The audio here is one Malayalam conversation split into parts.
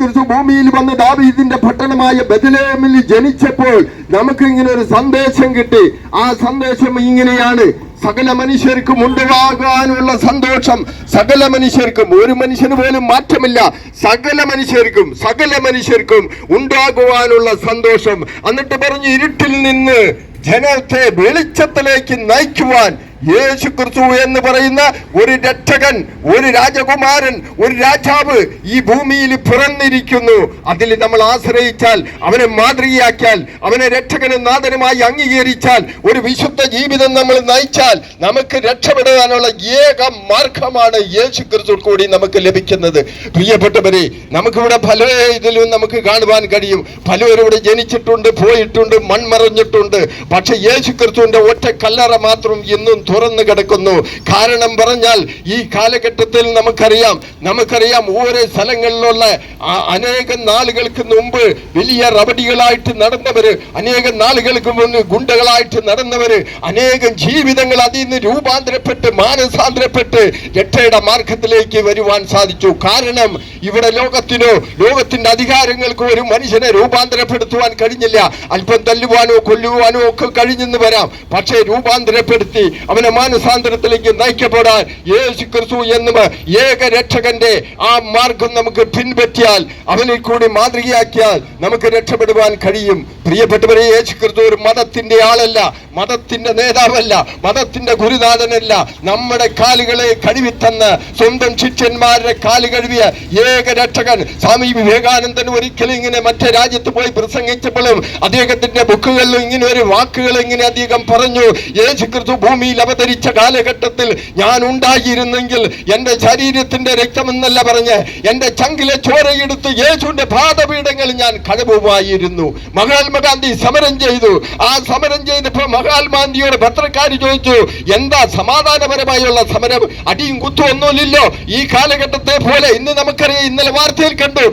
ഭൂമിയിൽ വന്ന് ദാവീദിന്റെ പട്ടണമായ ബദലേമിൽ ജനിച്ചപ്പോൾ നമുക്ക് ഇങ്ങനെ ഒരു സന്ദേശം കിട്ടി. ആ സന്ദേശം ഇങ്ങനെയാണ്. സകല മനുഷ്യർക്കും ഉണ്ടാകാനുള്ള സന്തോഷം. സകല മനുഷ്യർക്കും ഒരു മനുഷ്യന് പോലും മാറ്റമില്ല. സകല മനുഷ്യർക്കും സകല മനുഷ്യർക്കും ഉണ്ടാകുവാനുള്ള സന്തോഷം. എന്നിട്ട് പറഞ്ഞു ഇരുട്ടിൽ നിന്ന് ജനത്തെ വെളിച്ചത്തിലേക്ക് നയിക്കുവാൻ യേശു ക്രിസ്തു എന്ന് പറയുന്ന ഒരു രക്ഷകൻ ഒരു രാജകുമാരൻ ഒരു രാജാവ് ഈ ഭൂമിയിൽ പിറന്നിരിക്കുന്നു. അതിൽ നമ്മൾ ആശ്രയിച്ചാൽ അവനെ മാതൃകയാക്കിയാൽ അവനെ രക്ഷകനും നാഥനുമായി അംഗീകരിച്ചാൽ ഒരു വിശുദ്ധ ജീവിതം നമ്മൾ നയിച്ചാൽ നമുക്ക് രക്ഷപ്പെടാനുള്ള ഏക മാർഗമാണ് യേശു ക്രിസ്തു കൂടി നമുക്ക് ലഭിക്കുന്നത്. പ്രിയപ്പെട്ടവരെ നമുക്കിവിടെ പല ഇതിലും നമുക്ക് കാണുവാൻ കഴിയും. പലവരോട് ജനിച്ചിട്ടുണ്ട് പോയിട്ടുണ്ട് മൺമറഞ്ഞിട്ടുണ്ട്. പക്ഷെ യേശു ക്രിസ്തുവിന്റെ ഒറ്റ കല്ലറ മാത്രം ഇന്നും തുറന്നു കിടക്കുന്നു. കാരണം പറഞ്ഞാൽ ഈ കാലഘട്ടത്തിൽ നമുക്കറിയാം നമുക്കറിയാം ഓരോ സ്ഥലങ്ങളിലുള്ള അനേകം നാളുകൾക്ക് മുമ്പ് വലിയ റബഡികളായിട്ട് നടന്നവര് അനേകം നാളുകൾക്ക് മുമ്പ് ഗുണ്ടകളായിട്ട് നടന്നവര് അനേകം ജീവിതങ്ങൾ അതിൽ നിന്ന് രൂപാന്തരപ്പെട്ട് മാനസാന്തരപ്പെട്ട് രക്ഷയുടെ മാർഗത്തിലേക്ക് വരുവാൻ സാധിച്ചു. കാരണം ഇവിടെ ലോകത്തിനോ ലോകത്തിന്റെ അധികാരങ്ങൾക്കോ ഒരു മനുഷ്യനെ രൂപാന്തരപ്പെടുത്തുവാൻ കഴിഞ്ഞില്ല. അല്പം തല്ലുവാനോ കൊല്ലുവാനോ ഒക്കെ കഴിഞ്ഞെന്ന് വരാം. പക്ഷേ രൂപാന്തരപ്പെടുത്തി അവനെ മാനസാന്തരത്തിലേക്ക് നയിക്കപ്പെടാൻ യേശു ക്രിസ്തു എന്നും ഏക രക്ഷകന്റെ ആ മാർഗം നമുക്ക് പിൻപറ്റിയാൽ അവനിൽ കൂടി മാതൃകയാക്കിയാൽ നമുക്ക് രക്ഷപ്പെടുവാൻ കഴിയും. പ്രിയപ്പെട്ടവരെ യേശു ക്രിസ്തു ഒരു മതത്തിന്റെ ആളല്ല മതത്തിന്റെ നേതാവല്ല മതത്തിന്റെ ഗുരുനാഥനല്ല. നമ്മുടെ കാലുകളെ കഴിവിത്തന്ന് സ്വന്തം ശിഷ്യന്മാരുടെ കാൽ കഴുകിയ ഏക രക്ഷകൻ സ്വാമി വിവേകാനന്ദൻ ഒരിക്കലും ഇങ്ങനെ മറ്റേ രാജ്യത്ത് പോയി പ്രസംഗിച്ചപ്പോഴും അദ്ദേഹത്തിന്റെ ബുക്കുകളിലും ഇങ്ങനെ ഒരു വാക്കുകൾ ഇങ്ങനെ അധികം പറഞ്ഞു. യേശു ക്രിസ്തു ഭൂമിയിൽ അവതരിച്ച കാലഘട്ടത്തിൽ ഞാൻ ഉണ്ടായിരുന്നെങ്കിൽ എന്റെ ശരീരത്തിന്റെ രക്തമെന്നല്ല പറഞ്ഞ് എന്റെ ചങ്കിലെ ചോരയെടുത്ത് യേശുവിന്റെ പാദപീഠങ്ങളിൽ ഞാൻ കടവുമായിരുന്നു. മഹാത്മാഗാന്ധി സമരം ചെയ്തു. ആ സമരം ചെയ്തപ്പോൾ മഹാത്മാഗാന്ധിയോട് പത്രക്കാർ ചോദിച്ചു എന്താ സമാധാനപരമായുള്ള സമരം? അടിയും കുത്തും ഒന്നുമില്ലല്ലോ. ഈ കാലഘട്ടത്തെ പോലെ ഇന്ന് നമുക്കറിയാം ഇന്നലെ വാർത്തയിൽ കണ്ടു.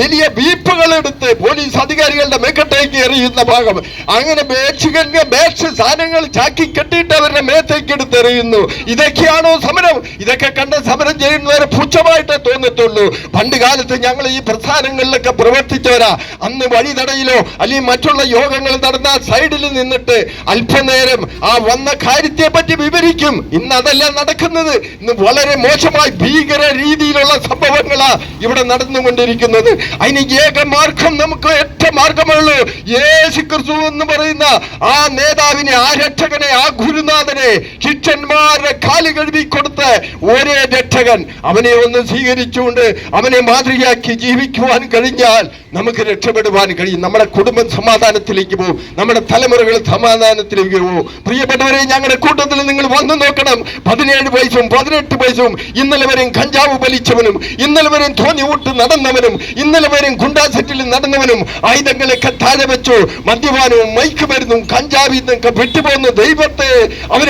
വലിയ ബീപ്പുകൾ എടുത്ത് പോലീസ് അധികാരികളുടെ മേക്കട്ടേക്ക് എറിയുന്ന ഭാഗം. അങ്ങനെ ബേച്ചുകൾക്ക് ബേച്ച് സാധനങ്ങൾ ചാക്കി കെട്ടിയിട്ട് അവരുടെ എറിയുന്നു ഇതൊക്കെയാണോ സമരം? ഇതൊക്കെ കണ്ട് സമരം ചെയ്യുന്നവരെ പുച്ഛമായിട്ടേ തോന്നത്തുള്ളൂ. പണ്ട് കാലത്ത് ഞങ്ങൾ ഈ പ്രസ്ഥാനങ്ങളിലൊക്കെ പ്രവർത്തിച്ചവരാ. അന്ന് വഴിതടയിലോ അല്ലെങ്കിൽ മറ്റുള്ള യോഗങ്ങൾ നടന്ന സൈഡിൽ നിന്നിട്ട് അല്പനേരം ആ വന്ന കാര്യത്തെ പറ്റി വിവരിക്കും. ഇന്ന് അതല്ല നടക്കുന്നത്. ഇന്ന് വളരെ മോശമായി ഭീകര രീതിയിലുള്ള സംഭവങ്ങളാ ഇവിടെ നടന്നുകൊണ്ടിരിക്കുന്നത്. അതിന് ഏക മാർഗം നമുക്ക് ഒറ്റ മാർഗമുള്ളൂ യേശു ക്രിസ്തു എന്ന് പറയുന്ന ആ നേതാവിനെ ആ രക്ഷകനെ ആ ഗുരുനാഥനെ ശിഷ്യന്മാരുടെ കാൽ കഴുകി കൊടുത്ത് ഒരേ രക്ഷകൻ അവനെ ഒന്ന് സ്വീകരിച്ചുകൊണ്ട് അവനെ മാതൃകയാക്കി ജീവിക്കുവാൻ കഴിഞ്ഞാൽ നമുക്ക് രക്ഷപ്പെടുവാൻ കഴിയും. നമ്മുടെ കുടുംബം സമാധാനത്തിലേക്ക് പോകും. നമ്മുടെ തലമുറകൾ സമാധാനത്തിലേക്ക് പോകും. പ്രിയപ്പെട്ടവരെ ഞങ്ങളുടെ കൂട്ടത്തിൽ നിങ്ങൾ വന്നു നോക്കണം. പതിനേഴ് വയസ്സും പതിനെട്ട് വയസ്സും. ഇന്നലെ വരെയും കഞ്ചാവ് വലിച്ചവനും ഇന്നലെ വരെയും തോന്നി ഊട്ട് നടന്നവനും ഇന്നലെ വരെയും ഗുണ്ടാസെറ്റിൽ നടന്നവനും ആയുധങ്ങളൊക്കെ താഴെ വെച്ചു മദ്യപാനവും മയക്കുമരുന്നും കഞ്ചാവിൽ നിന്നൊക്കെ വിട്ടുപോകുന്ന ദൈവത്തെ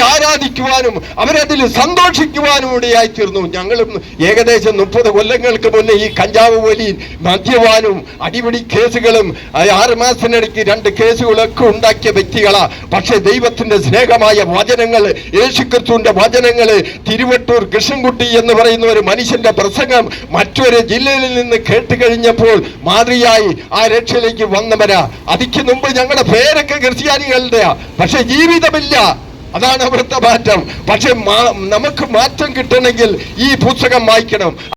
അവരെ ആരാധിക്കുവാനും അവരതിൽ സന്തോഷിക്കുവാനും ഇടയായി തീർന്നു ഞങ്ങളും ഏകദേശം മുപ്പത് കൊല്ലങ്ങൾക്ക് മുന്നേ ഈ കഞ്ചാവ് പോലി മദ്യവാനും അടിപിടി കേസുകളും ആറ് മാസത്തിനിടയ്ക്ക് രണ്ട് കേസുകളൊക്കെ ഉണ്ടാക്കിയ വ്യക്തികളാ. പക്ഷേ ദൈവത്തിന്റെ സ്നേഹമായ വചനങ്ങൾ യേശുക്രിസ്തുവിന്റെ വചനങ്ങൾ തിരുവട്ടൂർ കൃഷ്ണൻകുട്ടി എന്ന് പറയുന്ന ഒരു മനുഷ്യന്റെ പ്രസംഗം മറ്റൊരു ജില്ലയിൽ നിന്ന് കേട്ട് കഴിഞ്ഞപ്പോൾ മാതൃയായി ആ രക്ഷയിലേക്ക് വന്നവരാ. അതിക്ക് മുമ്പ് ഞങ്ങളുടെ പേരൊക്കെ ക്രിസ്ത്യാനികളുടെയാ. പക്ഷെ ജീവിതമില്ല. അതാണ് അവിടുത്തെ മാറ്റം. പക്ഷെ നമുക്ക് മാറ്റം കിട്ടണമെങ്കിൽ ഈ പുസ്തകം വായിക്കണം.